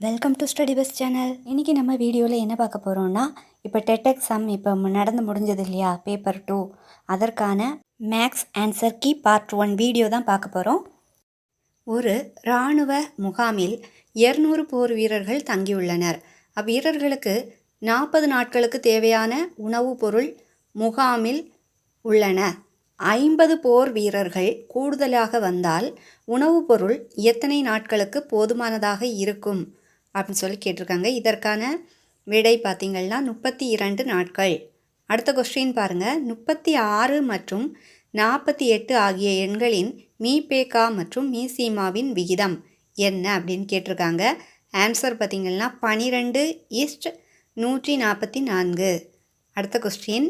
Welcome to study bus channel இன்றைக்கி நம்ம வீடியோவில் என்ன பார்க்க போகிறோம்னா இப்போ டெட் எக்ஸாம் இப்போ நடந்து முடிஞ்சது இல்லையா? பேப்பர் டூ அதற்கான maths answer key part one video தான் பார்க்க போகிறோம் ஒரு இராணுவ முகாமில் 200 போர் வீரர்கள் தங்கியுள்ளனர். அவ்வீரர்களுக்கு நாற்பது நாட்களுக்கு தேவையான உணவுப் பொருள் முகாமில் உள்ளன. ஐம்பது போர் வீரர்கள் கூடுதலாக வந்தால் உணவுப் பொருள் எத்தனை நாட்களுக்கு போதுமானதாக இருக்கும்? அப்படின்னு சொல்லி கேட்டிருக்காங்க. இதற்கான விடை பார்த்திங்கள்னா முப்பத்தி இரண்டு நாட்கள். அடுத்த கொஸ்டின் பாருங்கள் முப்பத்தி ஆறு மற்றும் நாற்பத்தி எட்டு ஆகிய எண்களின் மீபேகா மற்றும் மீசீமாவின் விகிதம் என்ன அப்படின்னு கேட்டிருக்காங்க. ஆன்சர் பார்த்திங்கள்னா பனிரெண்டு ஈஸ்ட் நூற்றி நாற்பத்தி நான்கு. அடுத்த கொஸ்டின்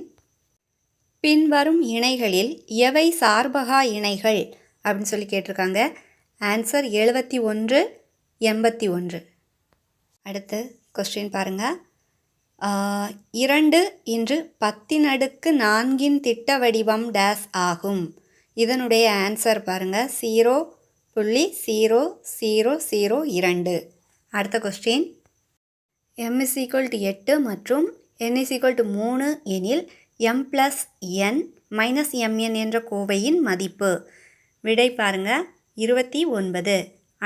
பின்வரும் இணைகளில் எவை சார்பகா இணைகள் அப்படின்னு சொல்லி கேட்டிருக்காங்க. ஆன்சர் எழுபத்தி ஒன்று எண்பத்தி ஒன்று. அடுத்து கொஸ்டின் பாருங்கள் இரண்டு இன்று பத்தின் அடுக்கு நான்கின் திட்ட வடிவம் டேஸ் ஆகும். இதனுடைய ஆன்சர் பாருங்கள் ஜீரோ புள்ளி ஜீரோ ஜீரோ ஜீரோ இரண்டு. அடுத்த question M is equal to எட்டு மற்றும் என் இஸ் ஈக்குவல் டு மூணு எனில் M plus N minus MN என்ற கோவையின் மதிப்பு. விடை பாருங்கள் இருபத்தி ஒன்பது.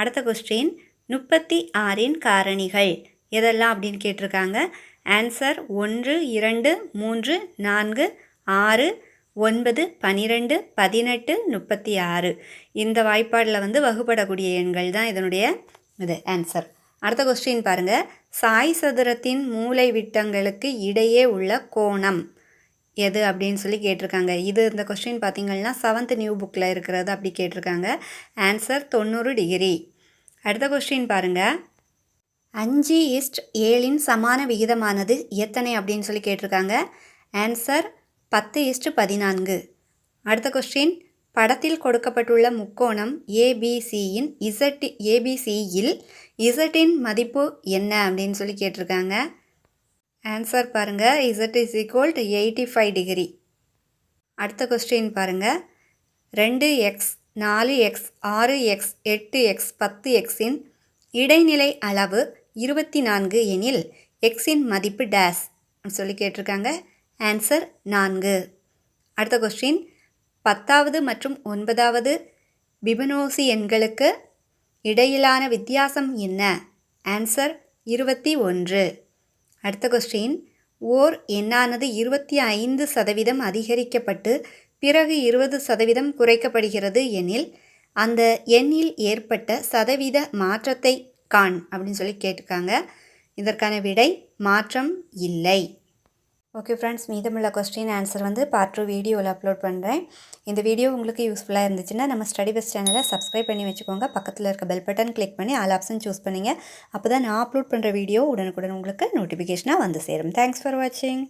அடுத்த கொஸ்டின் முப்பத்தி ஆறின் காரணிகள். எதெல்லாம் அப்படின்னு கேட்டிருக்காங்க? ஆன்சர் ஒன்று இரண்டு மூன்று நான்கு ஆறு ஒன்பது பனிரெண்டு பதினெட்டு முப்பத்தி ஆறு. இந்த வாய்ப்பாடில் வந்து வகுப்படக்கூடிய எண்கள் தான் இதனுடைய இது ஆன்சர் அடுத்த கொஸ்டின் பாருங்கள் சாய் சதுரத்தின் மூலை விட்டங்களுக்கு இடையே உள்ள கோணம் எது அப்படின்னு சொல்லி கேட்டிருக்காங்க. இது இந்த கொஸ்டின் பார்த்தீங்கன்னா செவன்த் நியூ புக்கில் இருக்கிறது அப்படி கேட்டிருக்காங்க. ஆன்சர் தொண்ணூறு டிகிரி அடுத்த கொஸ்டின் பாருங்கள் அஞ்சு இஸ்ட் ஏழின் சமான விகிதமானது எத்தனை அப்படின்னு சொல்லி கேட்டிருக்காங்க. ஆன்சர் பத்து இஸ்ட் பதினான்கு. அடுத்த கொஸ்டின் படத்தில் கொடுக்கப்பட்டுள்ள முக்கோணம் ஏபிசியின் இசட் ஏபிசியில் இசட்டின் மதிப்பு என்ன அப்படின்னு சொல்லி கேட்டிருக்காங்க. ஆன்சர் பாருங்கள் Z is equal to eighty five degree அடுத்த கொஸ்டின் பாருங்கள் ரெண்டு எக்ஸ் நாலு எக்ஸ் ஆறு எக்ஸ் எட்டு எக்ஸ் பத்து எக்ஸின் இடைநிலை அளவு இருபத்தி நான்கு எனில் எக்ஸின் மதிப்பு டேஸ் சொல்லி கேட்டிருக்காங்க. ஆன்சர் நான்கு. அடுத்த கொஸ்டின் பத்தாவது மற்றும் ஒன்பதாவது பிபனோசி எண்களுக்கு இடையிலான வித்தியாசம் என்ன? ஆன்சர் இருபத்தி ஒன்று. அடுத்த கொஸ்டின் ஓர் எண்ணானது இருபத்தி ஐந்து சதவீதம் அதிகரிக்கப்பட்டு பிறகு இருபது சதவீதம் குறைக்கப்படுகிறது எனில் அந்த எண்ணில் ஏற்பட்ட சதவீத மாற்றத்தை காண் அப்படின்னு சொல்லி கேட்டிருக்காங்க. இதற்கான விடை மாற்றம் இல்லை. ஓகே ஃப்ரெண்ட்ஸ் மீதமுள்ள கொஸ்டின் ஆன்சர் வந்து பார்ட் டூ வீடியோவில் அப்லோட் பண்ணுறேன் இந்த வீடியோ உங்களுக்கு யூஸ்ஃபுல்லாக இருந்துச்சுன்னா நம்ம ஸ்டடி பெஸ்ட் சேனலை சப்ஸ்கிரைப் பண்ணி வச்சுக்கோங்க. பக்கத்தில் இருக்க பெல் பட்டன் கிளிக் பண்ணி ஆல் ஆப்ஷன் சூஸ் பண்ணுங்கள் அப்போ தான் நான் அப்லோட் பண்ணுற வீடியோ உடனுக்குடன் உங்களுக்கு நோட்டிஃபிகேஷனாக வந்து சேரும். தேங்க்ஸ் ஃபார் வாட்சிங்